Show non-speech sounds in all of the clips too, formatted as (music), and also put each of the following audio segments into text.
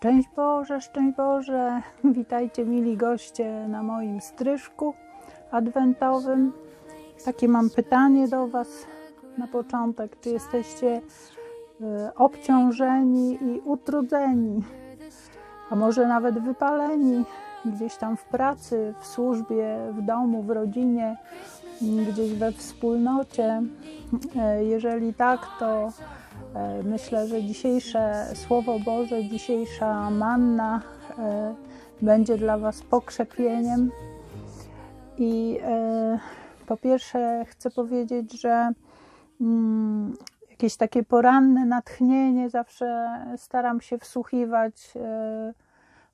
Szczęść Boże, szczęść Boże. (laughs) Witajcie mili goście na moim stryżku adwentowym. Takie mam pytanie do Was na początek. Czy jesteście e, obciążeni i utrudzeni, a może nawet wypaleni gdzieś tam w pracy, w służbie, w domu, w rodzinie, gdzieś we wspólnocie? E, jeżeli tak, to myślę, że dzisiejsze Słowo Boże, dzisiejsza manna e, będzie dla Was pokrzepieniem. I e, po pierwsze chcę powiedzieć, że mm, jakieś takie poranne natchnienie zawsze staram się wsłuchiwać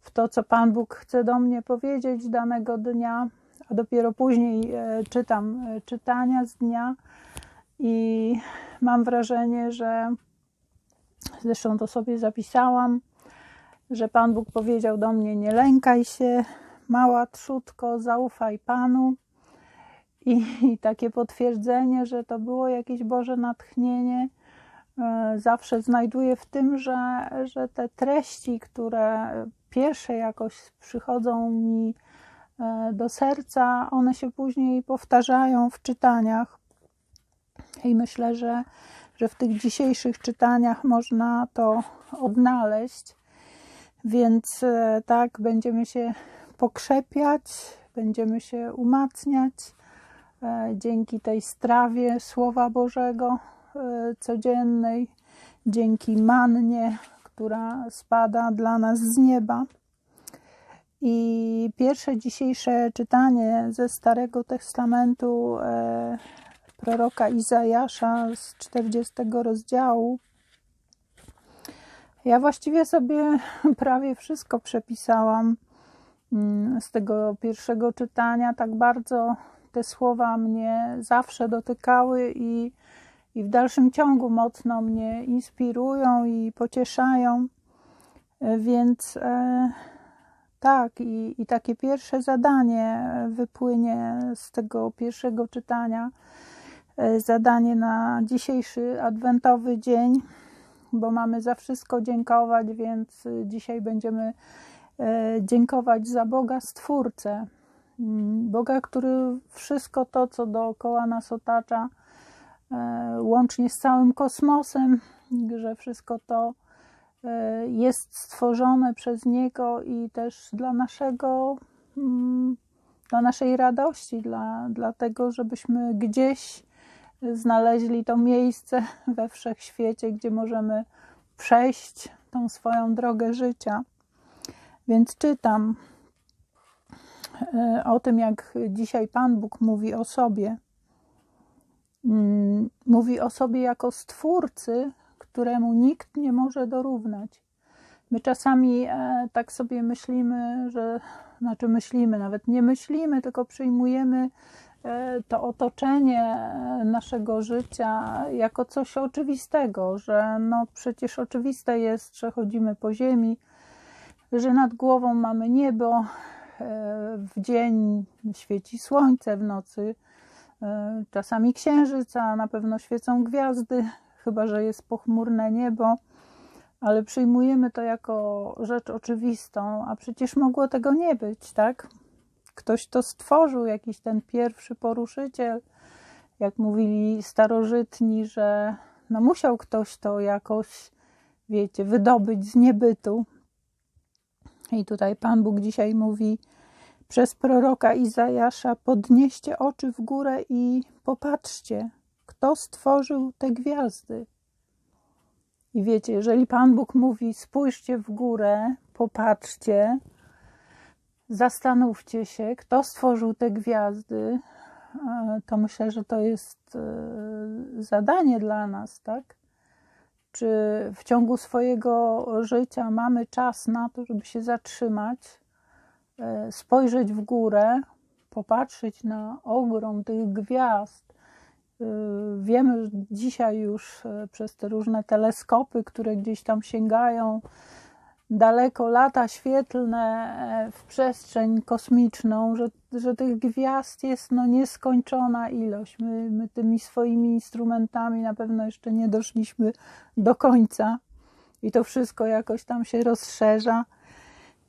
w to, co Pan Bóg chce do mnie powiedzieć danego dnia, a dopiero później czytam czytania z dnia i mam wrażenie, że Zresztą to sobie zapisałam, że Pan Bóg powiedział do mnie: Nie lękaj się, mała trzutko, zaufaj Panu. I, I, takie potwierdzenie, że to było jakieś Boże natchnienie, e, zawsze znajduję w tym, że, że te treści, które pierwsze jakoś przychodzą mi e, do serca, one się później powtarzają w czytaniach. I myślę, że że w tych dzisiejszych czytaniach można to odnaleźć. Więc e, tak, będziemy się pokrzepiać, będziemy się umacniać e, dzięki tej strawie Słowa Bożego e, codziennej, dzięki mannie, która spada dla nas z nieba. I pierwsze dzisiejsze czytanie ze Starego Testamentu proroka Izajasza z 40 rozdziału. Ja właściwie sobie (laughs) prawie wszystko przepisałam mm, z tego pierwszego czytania. Tak bardzo te słowa mnie zawsze dotykały i, i w dalszym ciągu mocno mnie inspirują i pocieszają. Więc e, tak, i, i takie pierwsze zadanie wypłynie z tego pierwszego czytania E, zadanie na dzisiejszy adwentowy dzień, bo mamy za wszystko dziękować, więc e, dzisiaj będziemy e, dziękować za Boga Stwórcę. Mm, Boga, który wszystko to, co dookoła nas otacza, łącznie z całym kosmosem, że wszystko to jest stworzone przez Niego i też dla naszego, mm, dla naszej radości, dla, dla tego, żebyśmy gdzieś znaleźli to miejsce we wszechświecie, gdzie możemy przejść tą swoją drogę życia. Więc czytam e, o tym, jak dzisiaj Pan Bóg mówi o sobie. Mm, mówi o sobie jako stwórcy, któremu nikt nie może dorównać. My czasami e, tak sobie myślimy, że znaczy myślimy, nawet nie myślimy, tylko przyjmujemy to otoczenie e, naszego życia jako coś oczywistego, że no przecież oczywiste jest, że chodzimy po ziemi, że nad głową mamy niebo, e, w dzień świeci słońce, w nocy czasami księżyc, a na pewno świecą gwiazdy, chyba że jest pochmurne niebo, ale przyjmujemy to jako rzecz oczywistą, a przecież mogło tego nie być, tak? Ktoś to stworzył, jakiś ten pierwszy poruszyciel, jak mówili starożytni, że no musiał ktoś to jakoś, wiecie, wydobyć z niebytu. I tutaj Pan Bóg dzisiaj mówi przez proroka Izajasza: Podnieście oczy w górę i popatrzcie, kto stworzył te gwiazdy. I wiecie, jeżeli Pan Bóg mówi: Spójrzcie w górę, popatrzcie, zastanówcie się, kto stworzył te gwiazdy. To myślę, że to jest e, zadanie dla nas, tak? Czy w ciągu swojego życia mamy czas na to, żeby się zatrzymać, e, spojrzeć w górę, popatrzeć na ogrom tych gwiazd? E, wiemy dzisiaj już przez te różne teleskopy, które gdzieś tam sięgają daleko lata świetlne e, w przestrzeń kosmiczną, że, że tych gwiazd jest no nieskończona ilość. My, my tymi swoimi instrumentami na pewno jeszcze nie doszliśmy do końca i to wszystko jakoś tam się rozszerza.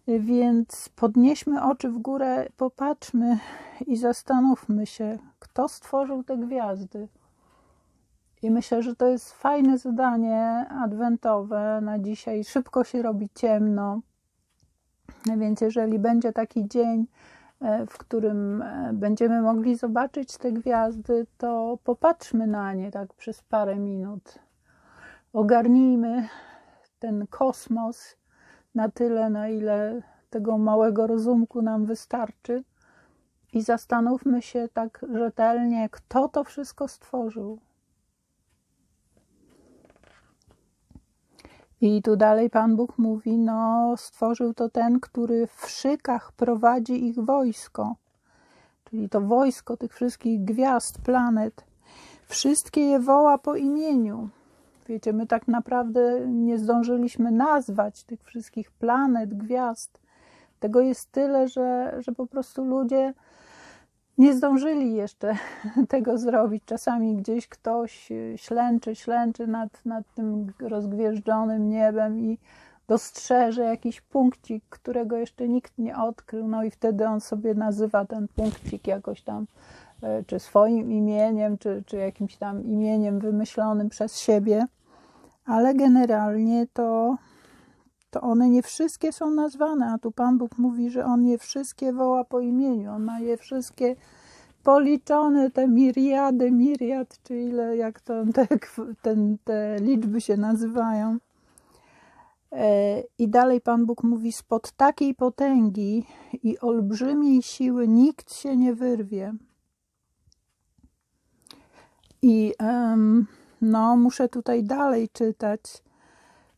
Więc podnieśmy oczy w górę, popatrzmy i zastanówmy się, kto stworzył te gwiazdy. I myślę, że to jest fajne zadanie adwentowe na dzisiaj. Szybko się robi ciemno, więc jeżeli będzie taki dzień, e, w którym e, będziemy mogli zobaczyć te gwiazdy, to popatrzmy na nie tak przez parę minut. Ogarnijmy ten kosmos na tyle, na ile tego małego rozumku nam wystarczy i zastanówmy się tak rzetelnie, kto to wszystko stworzył. I tu dalej Pan Bóg mówi: No, stworzył to ten, który w szykach prowadzi ich wojsko. Czyli to wojsko tych wszystkich gwiazd, planet. Wszystkie je woła po imieniu. Wiecie, my tak naprawdę nie zdążyliśmy nazwać tych wszystkich planet, gwiazd. Tego jest tyle, że, że po prostu ludzie nie zdążyli jeszcze (laughs) tego zrobić. Czasami gdzieś ktoś ślęczy, ślęczy nad, nad tym rozgwieżdżonym niebem i dostrzeże jakiś punkcik, którego jeszcze nikt nie odkrył, no i wtedy on sobie nazywa ten punkcik jakoś tam, e, czy swoim imieniem, czy, czy jakimś tam imieniem wymyślonym przez siebie, ale generalnie to, to one nie wszystkie są nazwane, a tu Pan Bóg mówi, że On je wszystkie woła po imieniu, On ma je wszystkie policzone, te miriady, miriad, czy ile, jak to te, ten, te liczby się nazywają. E, I dalej Pan Bóg mówi: Spod takiej potęgi i olbrzymiej siły nikt się nie wyrwie. I um, no, muszę tutaj dalej czytać.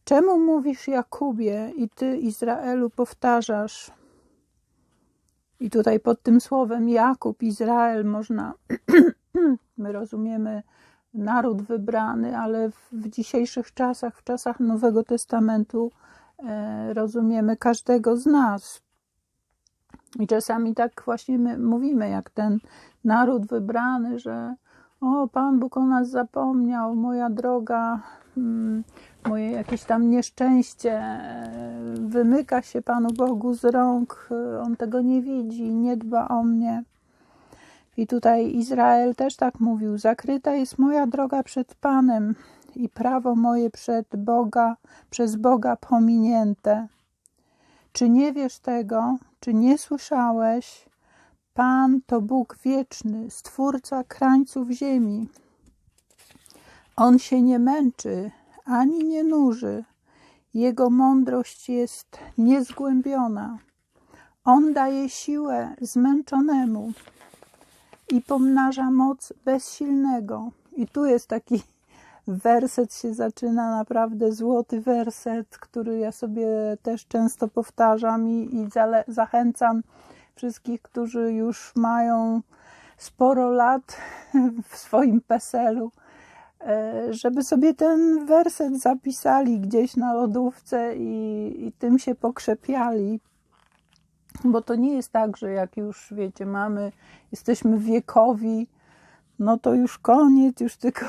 Czemu mówisz Jakubie i ty, Izraelu, powtarzasz? I tutaj pod tym słowem Jakub, Izrael można, (clears throat) my rozumiemy naród wybrany, ale w dzisiejszych czasach, w czasach Nowego Testamentu, e, rozumiemy każdego z nas. I czasami tak właśnie my mówimy, jak ten naród wybrany, że o, Pan Bóg o nas zapomniał, moja droga, mm, moje jakieś tam nieszczęście e, wymyka się Panu Bogu z rąk, e, On tego nie widzi, nie dba o mnie. I tutaj Izrael też tak mówił: Zakryta jest moja droga przed Panem i prawo moje przed Boga, przez Boga pominięte. Czy nie wiesz tego? Czy nie słyszałeś? Pan to Bóg wieczny, stwórca krańców ziemi. On się nie męczy, ani nie nuży. Jego mądrość jest niezgłębiona. On daje siłę zmęczonemu i pomnaża moc bezsilnego. I tu jest taki werset się zaczyna, naprawdę złoty werset, który ja sobie też często powtarzam i, i zachęcam wszystkich, którzy już mają sporo lat w swoim peselu, żeby sobie ten werset zapisali gdzieś na lodówce i, i tym się pokrzepiali. Bo to nie jest tak, że jak już wiecie, mamy, jesteśmy wiekowi, no to już koniec, już (laughs) tylko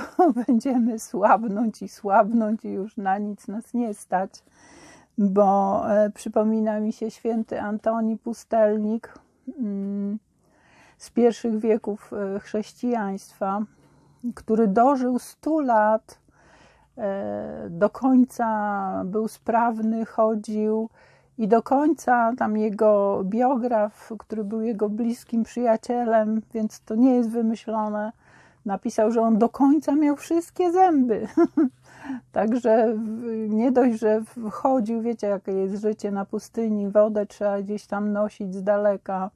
będziemy słabnąć i słabnąć i już na nic nas nie stać bo e, przypomina mi się święty Antoni Pustelnik mm, z pierwszych wieków e, chrześcijaństwa, który dożył 100 lat, e, do końca był sprawny, chodził i do końca tam jego biograf, który był jego bliskim przyjacielem, więc to nie jest wymyślone, napisał, że on do końca miał wszystkie zęby. (laughs) Także nie dość, że wchodził, wiecie, jakie jest życie na pustyni, wodę trzeba gdzieś tam nosić z daleka,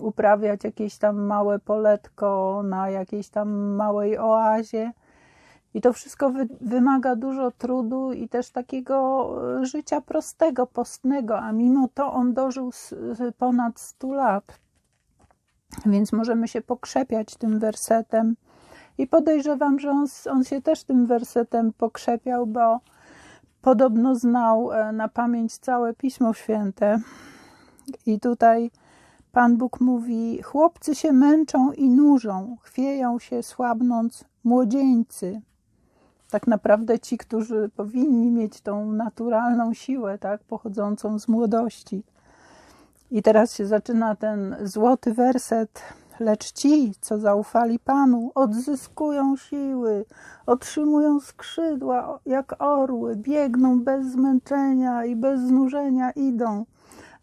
uprawiać jakieś tam małe poletko na jakiejś tam małej oazie. I to wszystko wy, wymaga dużo trudu i też takiego e, życia prostego, postnego, a mimo to on dożył ponad 100 lat. Więc możemy się pokrzepiać tym wersetem i podejrzewam, że on, on się też tym wersetem pokrzepiał, bo podobno znał e, na pamięć całe Pismo Święte. I tutaj Pan Bóg mówi: Chłopcy się męczą i nużą, chwieją się słabnąc młodzieńcy. tak naprawdę ci, którzy powinni mieć tą naturalną siłę, tak, pochodzącą z młodości. I teraz się zaczyna ten złoty werset. Lecz ci, co zaufali Panu, odzyskują siły, otrzymują skrzydła jak orły, biegną bez zmęczenia i bez znużenia idą.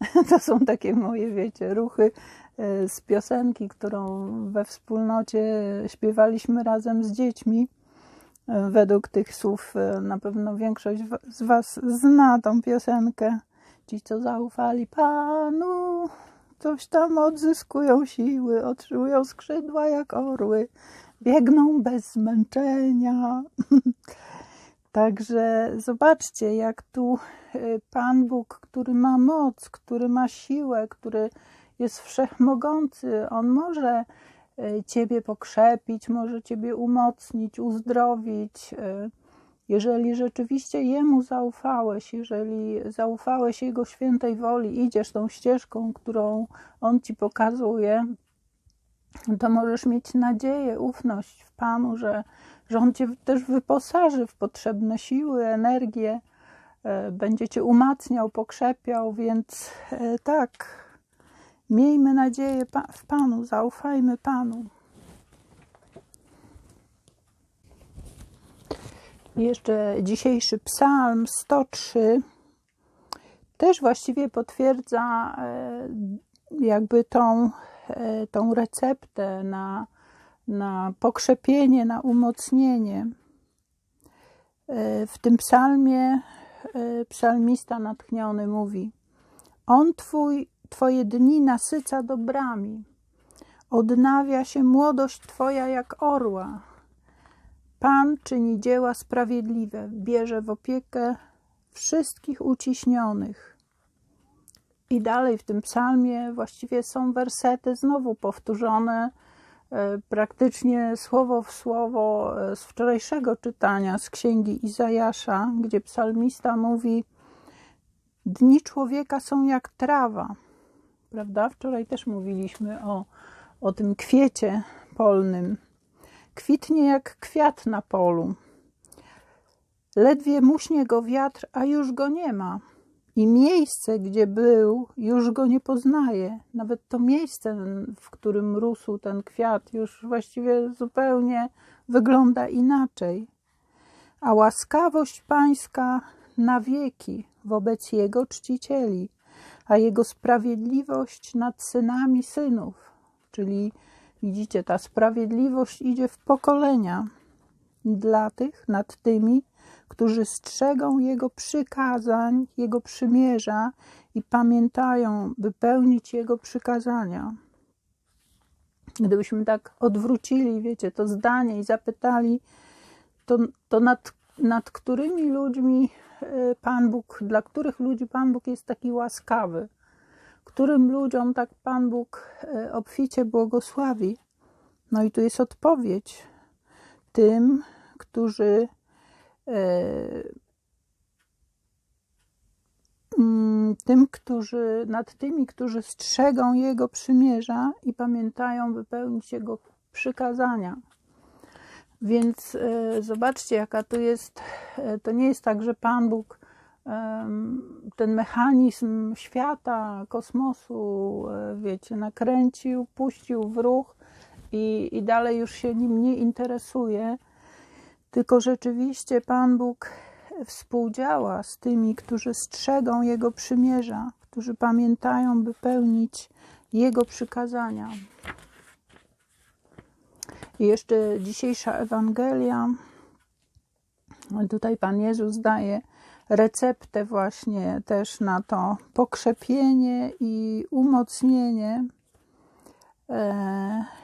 (laughs) To są takie moje, wiecie, ruchy e, z piosenki, którą we wspólnocie śpiewaliśmy razem z dziećmi. E, według tych słów e, na pewno większość z Was zna tą piosenkę. Ci, co zaufali Panu, coś tam odzyskują siły, otrzymują skrzydła jak orły, biegną bez zmęczenia. (laughs) Także zobaczcie, jak tu y, Pan Bóg, który ma moc, który ma siłę, który jest wszechmogący, on może y, Ciebie pokrzepić, może Ciebie umocnić, uzdrowić. Y, jeżeli rzeczywiście Jemu zaufałeś, jeżeli zaufałeś Jego świętej woli, idziesz tą ścieżką, którą On Ci pokazuje, to możesz mieć nadzieję, ufność w Panu, że, że On Cię też wyposaży w potrzebne siły, energię, e, będzie Cię umacniał, pokrzepiał, więc e, tak, miejmy nadzieję w Panu, zaufajmy Panu. Jeszcze dzisiejszy psalm 103 też właściwie potwierdza e, jakby tą, tą receptę na, na pokrzepienie, na umocnienie. E, w tym psalmie psalmista natchniony mówi: On twój, Twoje dni nasyca dobrami, odnawia się młodość Twoja jak orła Pan czyni dzieła sprawiedliwe, bierze w opiekę wszystkich uciśnionych. I dalej w tym psalmie właściwie są wersety znowu powtórzone e, praktycznie słowo w słowo e, z wczorajszego czytania z księgi Izajasza, gdzie psalmista mówi: Dni człowieka są jak trawa. Prawda? Wczoraj też mówiliśmy o, o tym kwiecie polnym Kwitnie jak kwiat na polu. Ledwie muśnie go wiatr, a już go nie ma. I miejsce, gdzie był, już go nie poznaje. Nawet to miejsce, w którym rósł ten kwiat, już właściwie zupełnie wygląda inaczej. A łaskawość Pańska na wieki wobec Jego czcicieli, a Jego sprawiedliwość nad synami synów, czyli Widzicie, ta sprawiedliwość idzie w pokolenia dla tych nad tymi, którzy strzegą Jego przykazań, Jego przymierza i pamiętają, by pełnić Jego przykazania. Gdybyśmy tak odwrócili, wiecie, to zdanie i zapytali, to, to nad, nad którymi ludźmi e, Pan Bóg, dla których ludzi Pan Bóg jest taki łaskawy, którym ludziom tak Pan Bóg e, obficie błogosławi. No i tu jest odpowiedź tym, którzy tym, którzy, nad tymi, którzy strzegą Jego przymierza i pamiętają wypełnić Jego przykazania. Więc e, zobaczcie, jaka tu jest. To nie jest tak, że Pan Bóg ten mechanizm świata, kosmosu, e, wiecie, nakręcił, puścił w ruch i, i dalej już się nim nie interesuje, tylko rzeczywiście Pan Bóg współdziała z tymi, którzy strzegą Jego przymierza, którzy pamiętają, by pełnić Jego przykazania. I jeszcze dzisiejsza Ewangelia. Tutaj Pan Jezus daje receptę właśnie też na to pokrzepienie i umocnienie. E,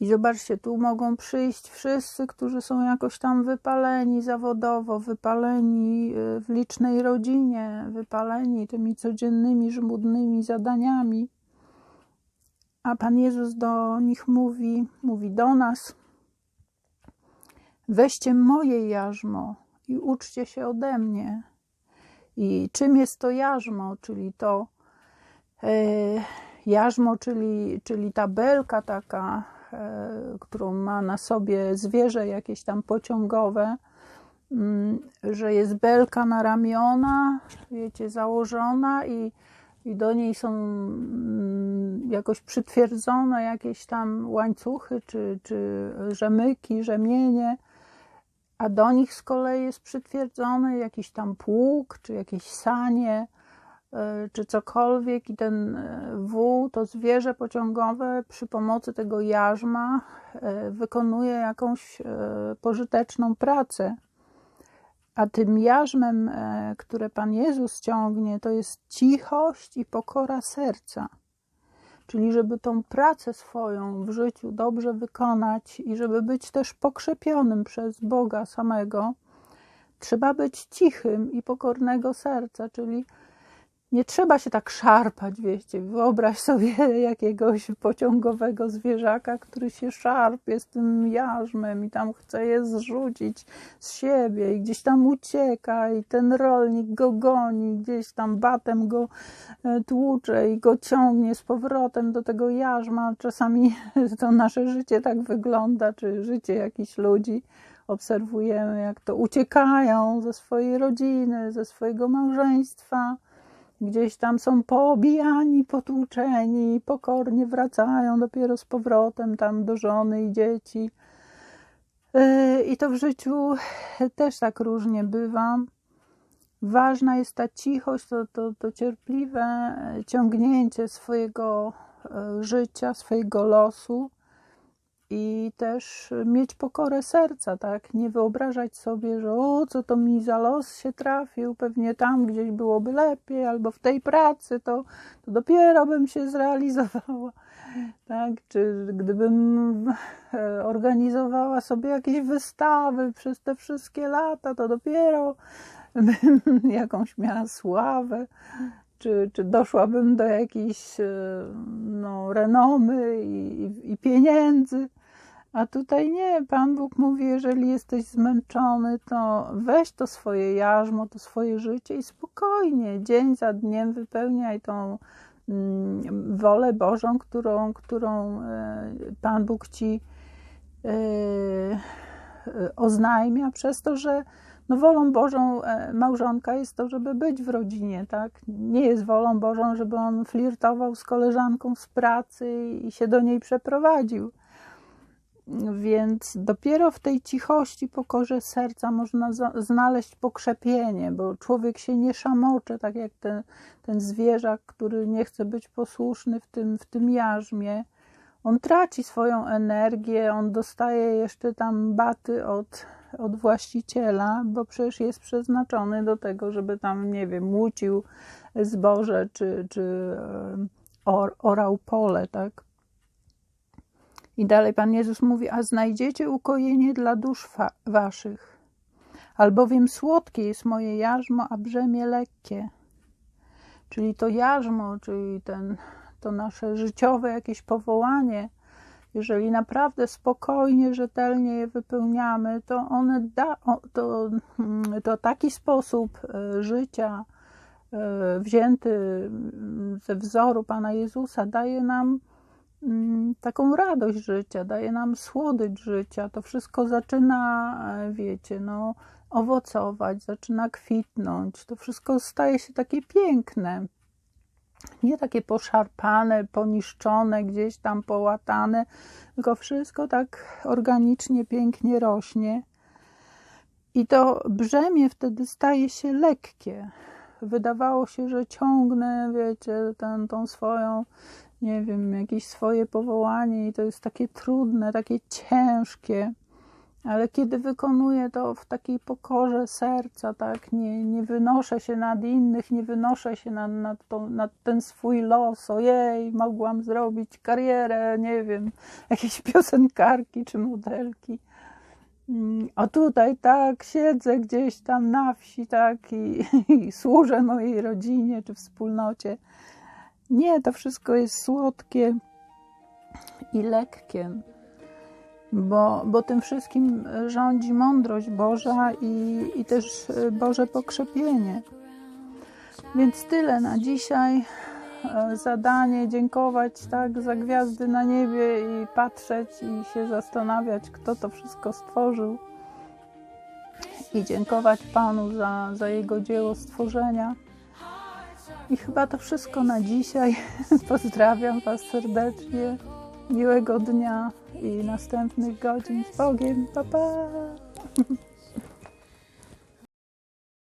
I zobaczcie, tu mogą przyjść wszyscy, którzy są jakoś tam wypaleni zawodowo, wypaleni y, w licznej rodzinie, wypaleni tymi codziennymi, żmudnymi zadaniami. A Pan Jezus do nich mówi, mówi do nas: Weźcie moje jarzmo i uczcie się ode mnie. I czym jest to jarzmo, czyli to e, jarzmo, czyli, czyli ta belka taka, którą ma na sobie zwierzę jakieś tam pociągowe, mm, że jest belka na ramiona, wiecie, założona i, i do niej są mm, jakoś przytwierdzone jakieś tam łańcuchy, czy, czy rzemyki, rzemienie a do nich z kolei jest przytwierdzony jakiś tam pług, czy jakieś sanie, e, czy cokolwiek, i ten e, wół, to zwierzę pociągowe, przy pomocy tego jarzma e, wykonuje jakąś pożyteczną pracę. A tym jarzmem, które Pan Jezus ciągnie, to jest cichość i pokora serca. Czyli, żeby tą pracę swoją w życiu dobrze wykonać i żeby być też pokrzepionym przez Boga samego, trzeba być cichym i pokornego serca, czyli nie trzeba się tak szarpać, wiecie. Wyobraź sobie (laughs) jakiegoś pociągowego zwierzaka, który się szarpie z tym jarzmem i tam chce je zrzucić z siebie i gdzieś tam ucieka i ten rolnik go goni, gdzieś tam batem go e, tłucze i go ciągnie z powrotem do tego jarzma. Czasami (laughs) to nasze życie tak wygląda, czy życie jakichś ludzi obserwujemy, jak to uciekają ze swojej rodziny, ze swojego małżeństwa, gdzieś tam są poobijani, potłuczeni, pokornie wracają dopiero z powrotem tam do żony i dzieci. E, I to w życiu też tak różnie bywa. Ważna jest ta cichość, to, to, to cierpliwe ciągnięcie swojego e, życia, swojego losu i też mieć pokorę serca, tak? Nie wyobrażać sobie, że o, co to mi za los się trafił, pewnie tam gdzieś byłoby lepiej, albo w tej pracy to, to dopiero bym się zrealizowała, (laughs) tak? Czy gdybym e, organizowała sobie jakieś wystawy przez te wszystkie lata, to dopiero bym (laughs) jakąś miała sławę, czy, czy doszłabym do jakiejś e, no, renomy i, i pieniędzy. A tutaj nie, Pan Bóg mówi, jeżeli jesteś zmęczony, to weź to swoje jarzmo, to swoje życie i spokojnie, dzień za dniem wypełniaj tą mm, wolę Bożą, którą, którą e, Pan Bóg ci e, oznajmia, przez to, że no wolą Bożą e, małżonka jest to, żeby być w rodzinie, tak? Nie jest wolą Bożą, żeby on flirtował z koleżanką z pracy i się do niej przeprowadził. Więc dopiero w tej cichości, pokorze serca można znaleźć pokrzepienie, bo człowiek się nie szamocze, tak jak ten, ten zwierzak, który nie chce być posłuszny w tym, w tym jarzmie. On traci swoją energię, on dostaje jeszcze tam baty od, od właściciela, bo przecież jest przeznaczony do tego, żeby tam, nie wiem, łucił zboże czy, czy e, or, orał pole, tak? I dalej Pan Jezus mówi: A znajdziecie ukojenie dla dusz waszych, albowiem słodkie jest moje jarzmo, a brzemię lekkie. Czyli to jarzmo, czyli ten, to nasze życiowe jakieś powołanie, jeżeli naprawdę spokojnie, rzetelnie je wypełniamy, to one da, to, to taki sposób e, życia e, wzięty mm, ze wzoru Pana Jezusa daje nam Mm, taką radość życia, daje nam słodycz życia. To wszystko zaczyna, e, wiecie, no, owocować, zaczyna kwitnąć. To wszystko staje się takie piękne. Nie takie poszarpane, poniszczone, gdzieś tam połatane, tylko wszystko tak organicznie, pięknie rośnie. I to brzemię wtedy staje się lekkie. Wydawało się, że ciągnę, wiecie, ten, tą swoją nie wiem, jakieś swoje powołanie i to jest takie trudne, takie ciężkie. ale kiedy wykonuję to w takiej pokorze serca, tak, nie, nie wynoszę się nad innych, nie wynoszę się nad, nad, tą, nad ten swój los, ojej, mogłam zrobić karierę, nie wiem, (laughs) jakieś piosenkarki czy modelki. Mm, A tutaj tak, siedzę gdzieś tam na wsi, tak, i, (laughs) i służę mojej rodzinie czy wspólnocie. Nie, to wszystko jest słodkie i lekkie bo, bo tym wszystkim rządzi mądrość Boża i, i też Boże pokrzepienie. Więc tyle na dzisiaj. E, Zadanie dziękować tak za gwiazdy na niebie i patrzeć i się zastanawiać, kto to wszystko stworzył. I dziękować Panu za, za Jego dzieło stworzenia. I chyba to wszystko na dzisiaj. (laughs) Pozdrawiam Was serdecznie. Miłego dnia i następnych godzin z Bogiem. Pa, pa. (laughs)